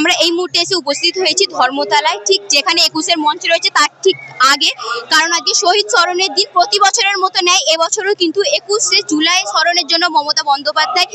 আমরা এই মুহূর্তে এসে উপস্থিত হয়েছি ধর্মতলায়। ঠিক যেখানে একুশের মঞ্চ রয়েছে, তার ঠিক আগে। কারণ আজকে শহীদ স্মরণের দিন, প্রতি বছরের মতো নেয়। এবছরও কিন্তু একুশে জুলাই স্মরণের জন্য মমতা বন্দ্যোপাধ্যায়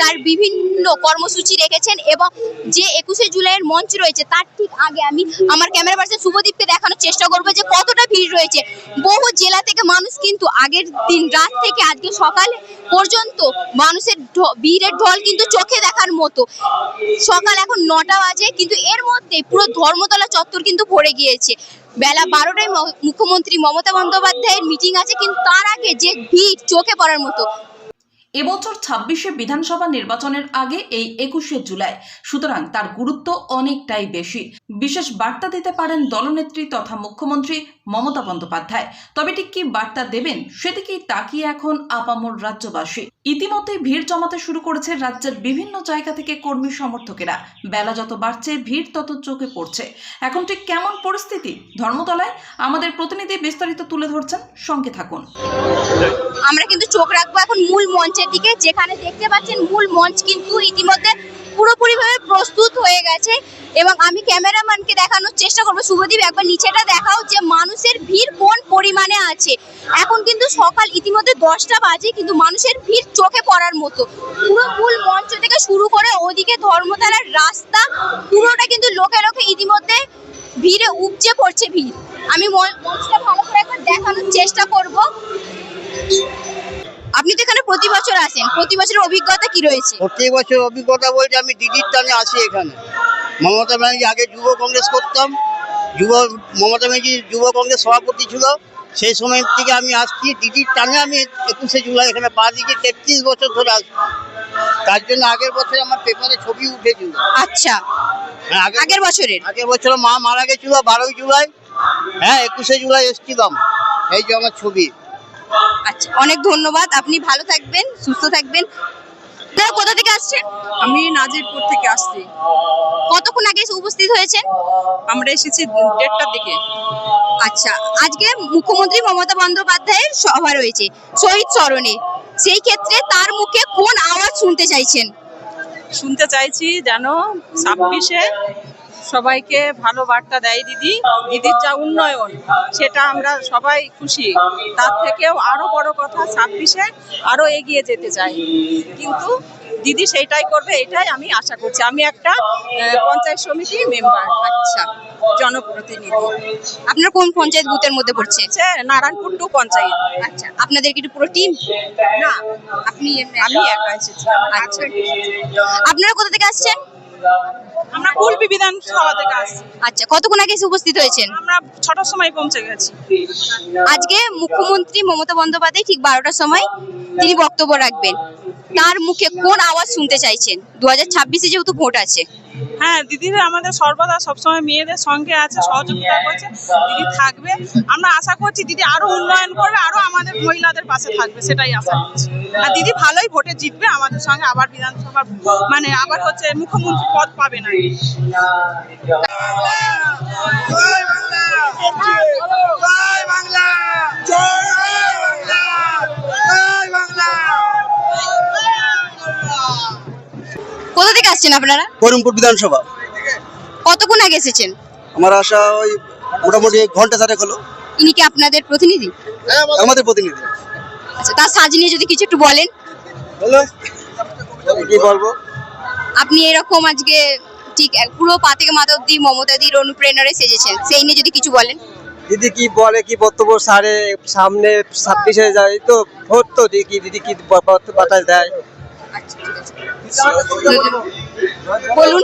তার বিভিন্ন কর্মসূচি রেখেছেন এবং যে একুশে জুলাইয়ের মঞ্চ রয়েছে, তার ঠিক আগে আমি আমার ক্যামেরা পার্সন শুভদীপকে দেখানোর চেষ্টা করব যে কতটা ভিড় রয়েছে। বহু জেলা থেকে মানুষ কিন্তু আগের দিন রাত থেকে আজকে সকালে পর্যন্ত মানুষের ভিড়ের ঢল কিন্তু চোখে দেখার মতো। সকাল এখন নটা বাজে, কিন্তু এর মধ্যে পুরো ধর্মতলা চত্বর কিন্তু ভরে গিয়েছে। বেলা বারোটায় মুখ্যমন্ত্রী মমতা বন্দ্যোপাধ্যায়ের মিটিং আছে, কিন্তু তার আগে যে ভিড় চোখে পড়ার মতো। এবছর ছাব্বিশে বিধানসভা নির্বাচনের আগে এই একুশে জুলাই। সুতরাং তার গুরুত্ব অনেকটাই বেশি। বিশেষ বার্তা দিতে পারেন দলনেত্রী তথা মুখ্যমন্ত্রী মমতা বন্দ্যোপাধ্যায়। তবে ঠিক কি বার্তা দেবেন সেদিকেই তাকিয়ে এখন আপামর রাজ্যবাসী। ইতিমধ্যেই ভিড় জমাতে শুরু করেছে রাজ্যের বিভিন্ন জায়গা থেকে কর্মী সমর্থকেরা। বেলা যত বাড়ছে, ভিড় তত চোখে পড়ছে। এখন ঠিক কেমন পরিস্থিতি? ধর্মতলায় আমাদের প্রতিনিধি বিস্তারিত তুলে ধরছেন। সঙ্গে থাকুন। আমরা কিন্তু চোখ রাখব এখন মূল মঞ্চের দিকে যেখানে দেখতে পাচ্ছেন মূল মঞ্চ কিন্তু ইতিমধ্যে পুরোপুরিভাবে প্রস্তুত হয়ে গেছে। এবং আমি ক্যামেরাম্যানকে দেখানোর চেষ্টা করব। শুভদীপ, একবার নিচেটা দেখাও যে মানুষের ভিড় কোন পরিমাণে আছে। এখন কিন্তু সকাল, ইতিমধ্যে দশটা বাজে, কিন্তু মানুষের ভিড় চোখে পড়ার মতো। পুরো মূল মঞ্চ থেকে শুরু করে ওদিকে ধর্মতলার রাস্তা, পুরোটা কিন্তু লোকে লোকে ইতিমধ্যে ভিড়ে উপচে পড়ছে ভিড়। আমি মঞ্চটা ভালো করে একবার দেখানোর চেষ্টা করব। আপনি তো এখানে প্রতি বছর আসেন। প্রতি বছরের অভিজ্ঞতা কি রয়েছে? প্রত্যেক বছর অভিজ্ঞতা বলতে আমি দিদির টানে আসি এখানে। মমতা ব্যানার্জি আগে যুব কংগ্রেস করতাম। যুব মমতা ব্যানার্জি যুব কংগ্রেস সভাপতি ছিল। সেই সময় থেকে আমি আসছি। দিদির টানে আমি একুশে জুলাই এখানে পা দিকে তেত্রিশ বছর ধরে আসছি। তার জন্য আগের বছর আমার পেপারে ছবি উঠেছিল। আচ্ছা। হ্যাঁ, আগের আগের বছরের? আগের বছর মা মারা গেছিল বারোই জুলাই। হ্যাঁ একুশে জুলাই এসছিলাম। এই যে আমার ছবি। আচ্ছা অনেক ধন্যবাদ। আপনি ভালো থাকবেন সুস্থ থাকবেন। কোথা থেকে আসছেন? আমি নাজিরপুর থেকে আসছি। কতক্ষণ আগে উপস্থিত হয়েছেন? আমরা এসেছি দেড়টার দিকে। আচ্ছা আজকে মুখ্যমন্ত্রী মমতা বন্দ্যোপাধ্যায়ের সভা রয়েছে শহীদ স্মরণে। সেই ক্ষেত্রে তার মুখে কোন আওয়াজ শুনতে চাইছেন? শুনতে চাইছি যেন ছাব্বিশে সবাইকে ভালো বার্তা দেয় দিদি। দিদির যা উন্নয়ন সেটা আমরা সবাই খুশি। তার থেকেও আরও বড় কথা ছাব্বিশে আরও এগিয়ে যেতে চাই। কিন্তু দিদি সেইটাই করবে এটাই আমি আশা করছি। আমি একটা পঞ্চায়েত সমিতি মেম্বার আচ্ছা জনপ্রতিনিধি। আপনার কোন পঞ্চায়েত বুথের মধ্যে পড়ছে? নারায়ণপুর টু পঞ্চায়েত। আচ্ছা আপনাদের কি পুরো টিম? না আপনি আমি একা এসেছি আচ্ছা। আপনারা কোথা থেকে আসছেন? আমরা কুলপি বিধানসভা থেকে আসছি। আচ্ছা কতক্ষণ আগে এসে উপস্থিত হয়েছেন? আমরা ছটার সময় পৌঁছে গেছি। আজকে মুখ্যমন্ত্রী মমতা বন্দ্যোপাধ্যায় ঠিক বারোটার সময় তিনি বক্তব্য রাখবেন। তার মুখে কোন আওয়াজ শুনতে চাইছেন? দু হাজার ছাব্বিশে যেহেতু ভোট আছে। হ্যাঁ দিদিরা আমাদের সর্বদা সবসময় মেয়েদের সঙ্গে আছে, সহযোগিতা করছে, দিদি থাকবে। আমরা আশা করছি দিদি আরও উন্নয়ন করবে, আরও আমাদের মহিলাদের পাশে থাকবে, সেটাই আশা করছি। আর দিদি ভালোই ভোটে জিতবে আমাদের সঙ্গে, আবার বিধানসভা মানে আবার হচ্ছে মুখ্যমন্ত্রী পদ পাবে না। কোথা থেকে আসছেন আপনারা? করিমপুর বিধানসভা। কতক্ষণ আগে এসেছেন? আমার আশা ওই মোটামুটি ঘণ্টা চারেক হলো। ইনি কি আপনাদের প্রতিনিধি? আমাদের প্রতিনিধি। আচ্ছা তার সাজ নিয়ে যদি কিছু একটু বলেন। কি বলব? আপনি এরকম আজকে ঠিক পুরো পা থেকে মাথা অব্দি মমতাদির অনুপ্রেরণায় সেজেছেন। সেই নিয়ে যদি কিছু বলেন। দিদি কি বলে কি বক্তব্য সারে সামনে ছাব্বিশে যায় তো ভোট তো দেখি দিদি কি বাতাস দেয়। আচ্ছা ঠিক আছে। বলুন।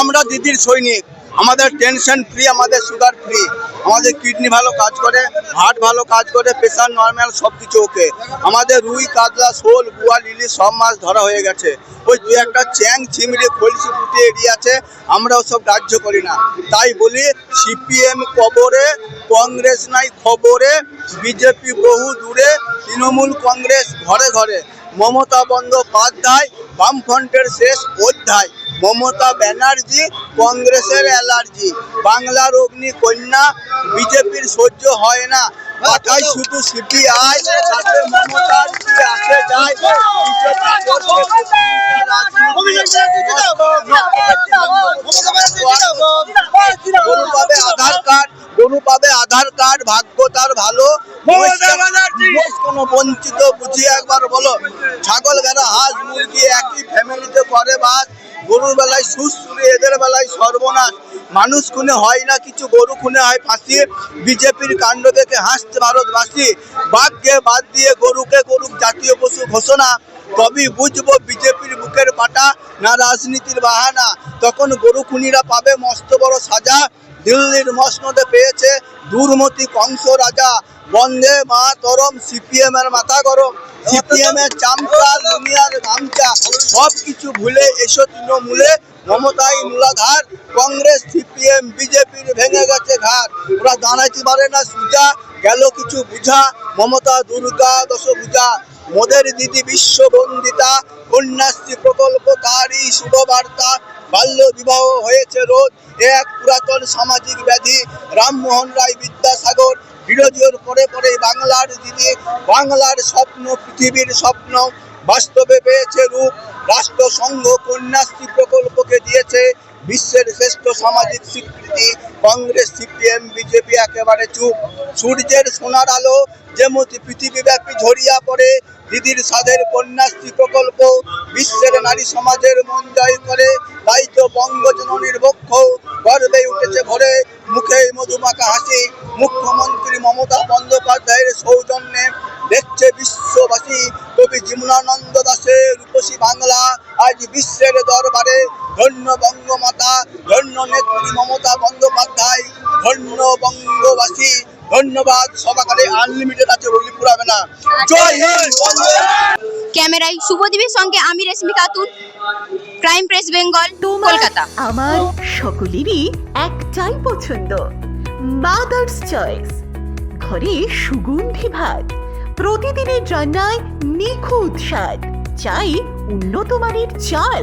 আমরা দিদির সৈনিক। আমাদের টেনশন ফ্রি আমাদের সুগার ফ্রি আমাদের কিডনি ভালো কাজ করে হার্ট ভালো কাজ করে প্রেশার নর্মাল সব কিছু ওকে আমাদের রুই কাতলা শোল গুয়া লিলি সব মাছ ধরা হয়ে গেছে। ওই দু একটা চ্যাং চিংড়ি খলসি পুঁটি এড়িয়ে আছে আমরা ওসব গ্রাহ্য করি না। তাই বলি সিপিএম কবরে কংগ্রেস নাই খবরে বিজেপি বহু দূরে তৃণমূল কংগ্রেস ঘরে ঘরে। মমতা বন্দ্যোপাধ্যায় বামফ্রন্টের শেষ অধ্যায় মমতা ব্যানার্জি কংগ্রেসের অ্যালার্জি বাংলার অগ্নি কন্যা বিজেপির সহ্য হয় না মাথায় শুধু সিপিআই সাথে যায় আধার কার্ড গরু পাবে আধার কার্ড ভাগ্য তার ভালো। কোনো বঞ্চিত বুঝিয়ে একবার বলো। ছাগল গেরা হাঁস মুরগি একই ফ্যামিলিতে করে বাস। গরুর বেলায় সুশ্রী এদের বেলায় সর্বনাশ। মানুষ খুনে হয় না কিছু গরু খুনে হয় ফাঁসি বিজেপির কাণ্ড দেখে হাসছে ভারতবাসী। বাঘকে বাদ দিয়ে গরুকে গরু জাতীয় পশু ঘোষণা। তবেই বুঝব বিজেপির বুকের পাটা না রাজনীতির বাহানা। তখন গরু খুনিরা পাবে মস্ত বড় সাজা। দিল্লির মসনদে পেয়েছে দুর্মতি কংস রাজা। বন্দে মা তরম সিপিএম এর মাথা গরম। সিপিএম এর চামচা দুনিয়ার গামচা সব কিছু ভুলে এসো তৃণমূলে। মমতাই মূলাধার, কংগ্রেস, সিপিএম, বিজেপির ভেঙে গেছে ঘাট। ওরা দাঁড়াইতে পারে না সুজা, গেল কিছু বুঝা। মমতা, দুর্গা, দশভুজা, মোদের দিদি বিশ্ববন্দিতা, কন্যাশ্রী প্রকল্প তারই শুভবার্তা। বাল্য বিবাহ হয়েছে রোধ এক পুরাতন সামাজিক ব্যাধি, রামমোহন রায় বিদ্যাসাগর, বিরোধীর পরে পরে বাংলার যিনি, বাংলার স্বপ্ন, পৃথিবীর স্বপ্ন বাস্তবে পেয়েছে রূপ, রাষ্ট্রসংঘ কন্যাশ্রী প্রকল্পকে দিয়েছে বিশ্বের শ্রেষ্ঠ সামাজিক স্বীকৃতি কংগ্রেস, সিপিএম, বিজেপি একেবারে চুপ। সূর্যের সোনার আলো যেমতি পৃথিবীব্যাপী ঝরিয়া পড়ে, দিদির সাধের কন্যাশ্রী প্রকল্প, বিশ্বের নারী সমাজের মন জয় করে তাই তো বঙ্গজননীর বক্ষ, গর্বে উঠেছে ভরে, মুখে মধুমাখা হাসি, মুখ্যমন্ত্রী মমতা বন্দ্যোপাধ্যায়ের সৌজন্যে দেখছে বিশ্ববাসী কবি জীবনানন্দ দাসের রূপসী বাংলা। আজ বিশ্বের দরবারে ধন্য বঙ্গমাতা ধন্য নেত্রী মমতা বন্দ্যোপাধ্যায় ধন্য বঙ্গবাসী ধন্যবাদ সবাকারে আনলিমিটেড আছে বলি পুরাবে না। জয় হিন্দ ক্যামেরায় শুভদীপের সঙ্গে আমি রেশমি খাতুন ক্রাইম প্রেস বেঙ্গল কলকাতা। আমার সকলেরই একটাই পছন্দ মাদার্স চয়েস ঘরে সুগন্ধি ভাত প্রতিদিনের রান্নায় নিখুঁত স্বাদ চাই উন্নত মানের চাল।